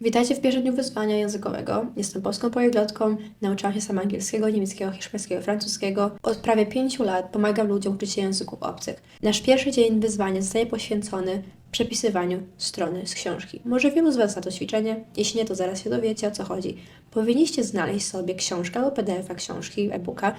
Witajcie w pierwszym dniu wyzwania językowego. Jestem polską pojeglotką, nauczyłam się sama angielskiego, niemieckiego, hiszpańskiego, francuskiego. Od prawie pięciu lat pomagam ludziom uczyć się języków obcych. Nasz pierwszy dzień wyzwania zostaje poświęcony przepisywaniu strony z książki. Może wielu z Was zna to ćwiczenie, jeśli nie, to zaraz się dowiecie o co chodzi. Powinniście znaleźć sobie książkę albo PDF-a książki, e-booka, na,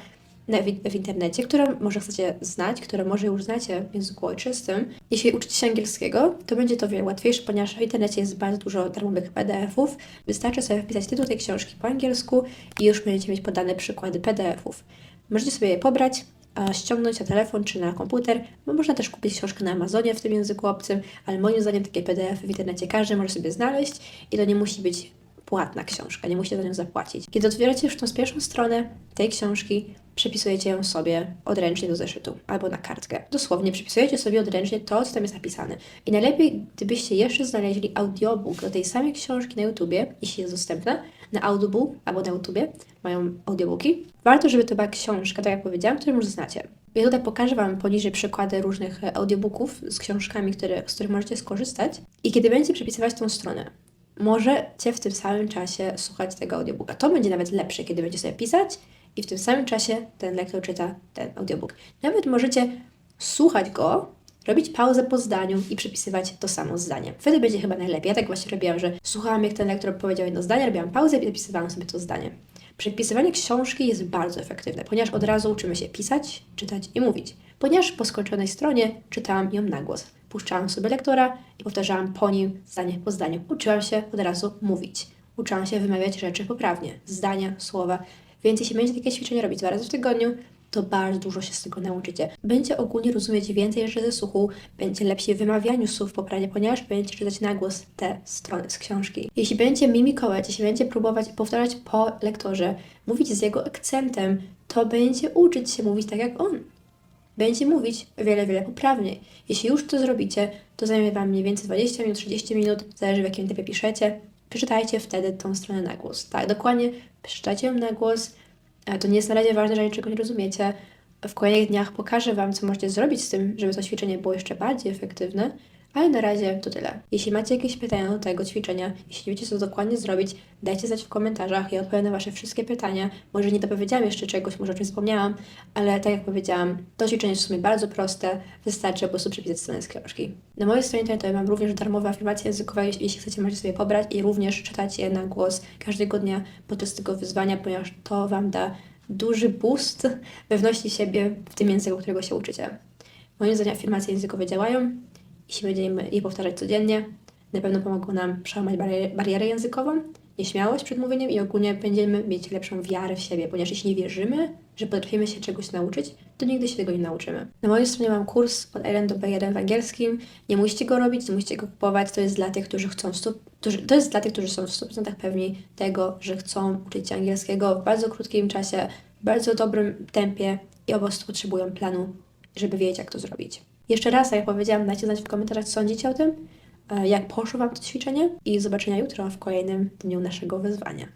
w, internecie, które może chcecie znać, które może już znacie w języku ojczystym. Jeśli uczycie się angielskiego, to będzie to wiele łatwiejsze, ponieważ w internecie jest bardzo dużo darmowych PDF-ów. Wystarczy sobie wpisać tytuł tej książki po angielsku i już będziecie mieć podane przykłady PDF-ów. Możecie sobie je pobrać, ściągnąć na telefon czy na komputer, można też kupić książkę na Amazonie w tym języku obcym, ale moim zdaniem takie PDF-y w internecie każdy może sobie znaleźć i to nie musi być płatna książka, nie musicie za nią zapłacić. Kiedy otwieracie już tą pierwszą stronę tej książki, przepisujecie ją sobie odręcznie do zeszytu albo na kartkę. Dosłownie przepisujecie sobie odręcznie to, co tam jest napisane. I najlepiej, gdybyście jeszcze znaleźli audiobook do tej samej książki na YouTubie, jeśli jest dostępna, na Audible albo na YouTubie, mają audiobooki. Warto, żeby to była książka, tak jak powiedziałam, którą już znacie. Ja tutaj pokażę Wam poniżej przykłady różnych audiobooków z książkami, które, z których możecie skorzystać. I kiedy będziecie przepisywać tą stronę, możecie w tym samym czasie słuchać tego audiobooka. To będzie nawet lepsze, kiedy będziecie sobie pisać i w tym samym czasie ten lektor czyta ten audiobook. Nawet możecie słuchać go, robić pauzę po zdaniu i przepisywać to samo zdanie. Wtedy będzie chyba najlepiej. Ja tak właśnie robiłam, że słuchałam jak ten lektor powiedział jedno zdanie, robiłam pauzę i zapisywałam sobie to zdanie. Przepisywanie książki jest bardzo efektywne, ponieważ od razu uczymy się pisać, czytać i mówić. Ponieważ po skończonej stronie czytałam ją na głos. Puszczałam sobie lektora i powtarzałam po nim zdanie po zdaniu. Uczyłam się od razu mówić. Uczyłam się wymawiać rzeczy poprawnie, zdania, słowa. Więc jeśli będziecie takie ćwiczenie robić dwa razy w tygodniu, to bardzo dużo się z tego nauczycie. Będzie ogólnie rozumieć więcej rzeczy ze słuchu, będzie lepsi w wymawianiu słów poprawnie, ponieważ będziecie czytać na głos te strony z książki. Jeśli będziecie mimikować, jeśli będziecie próbować powtarzać po lektorze, mówić z jego akcentem, to będzie uczyć się mówić tak jak on. Będzie mówić o wiele, wiele poprawniej. Jeśli już to zrobicie, to zajmie Wam mniej więcej 20 minut, 30 minut, zależy w jakim tempie piszecie. Przeczytajcie wtedy tą stronę na głos. Tak, dokładnie, przeczytajcie ją na głos. E, To nie jest na razie ważne, że niczego nie rozumiecie. W kolejnych dniach pokażę Wam, co możecie zrobić z tym, żeby to ćwiczenie było jeszcze bardziej efektywne. Ale na razie to tyle. Jeśli macie jakieś pytania do tego ćwiczenia, jeśli wiecie, co dokładnie zrobić, dajcie znać w komentarzach. Ja odpowiem na Wasze wszystkie pytania. Może nie dopowiedziałam jeszcze czegoś, może o czymś wspomniałam, ale tak jak powiedziałam, to ćwiczenie jest w sumie bardzo proste. Wystarczy po prostu przepisać stronę z książki. Na mojej stronie internetowej mam również darmowe afirmacje językowe. Jeśli chcecie, możecie sobie pobrać i również czytać je na głos każdego dnia podczas tego wyzwania, ponieważ to Wam da duży boost pewności siebie w tym języku, którego się uczycie. Moim zdaniem afirmacje językowe działają. Jeśli będziemy je powtarzać codziennie, na pewno pomogą nam przełamać barierę, językową, nieśmiałość przed mówieniem i ogólnie będziemy mieć lepszą wiarę w siebie, ponieważ jeśli nie wierzymy, że potrafimy się czegoś nauczyć, to nigdy się tego nie nauczymy. Na mojej stronie mam kurs od L1 do B1 w angielskim. Nie musicie go robić, nie musicie go kupować. To jest dla tych, którzy chcą w stu, którzy, to jest dla tych, którzy są w 100% pewni tego, że chcą uczyć się angielskiego w bardzo krótkim czasie, w bardzo dobrym tempie i po prostu potrzebują planu, żeby wiedzieć, jak to zrobić. Jeszcze raz, jak powiedziałam, dajcie znać w komentarzach, co sądzicie o tym, e, jak poszło Wam to ćwiczenie i zobaczenia jutro w kolejnym dniu naszego wyzwania.